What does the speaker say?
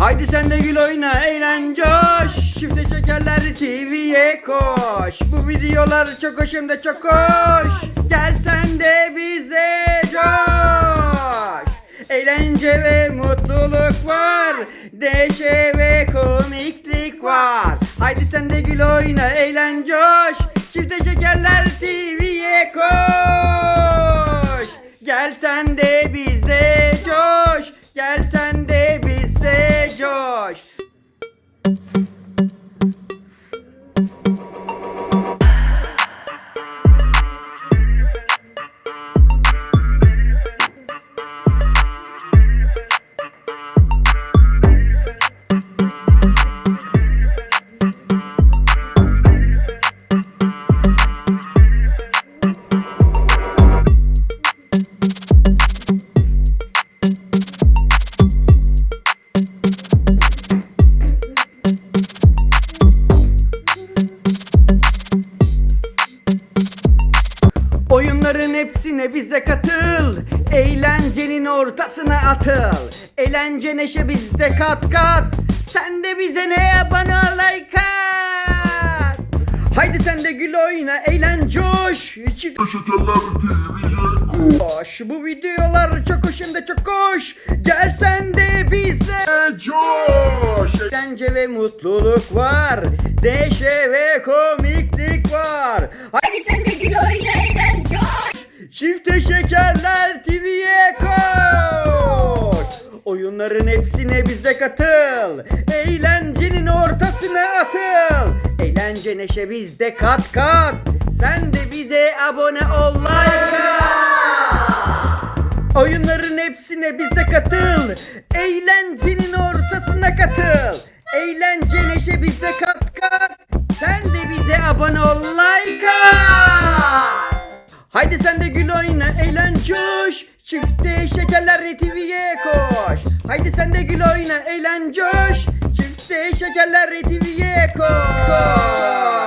Haydi sen de gül oyna eğlen coş. Çifte şekerler TV'ye koş. Bu videolar çok hoş hem de çok hoş. Gel sen de bizle coş. Eğlence ve mutluluk var Deşe ve komiklik var. Haydi sen de gül oyna eğlen coş. Çifte şekerler TV'ye koş. Gel sen de bizle coş. Gel sen Oyunların hepsine bize katıl. Eğlencenin ortasına atıl. Eğlence neşe bizde kat kat. Sen de bize ne bana like at. Haydi sen de gül oyna eğlen coş. Çift koş. Bu videolar çok hoş hem de çok hoş. Gel sen de bizle Coş! Eğlence ve mutluluk var. Neşe ve komiklik var. Hadi sen de gül oyna. Çifte şekerler TV'ye koş. Oyunların hepsine bizde katıl. Eğlencenin ortasına atıl. Eğlence neşe bizde kat kat. Sen de bize abone ol like. Oyunların hepsine bizde katıl. Eğlencenin ortasına katıl. Eğlence neşe bizde kat kat. Sen de bize abone ol like. Haydi sen de gül oyna eğlen coş. Çifte şekerler TV'ye koş. Haydi sen de gül oyna eğlen coş. Çifte şekerler TV'ye koş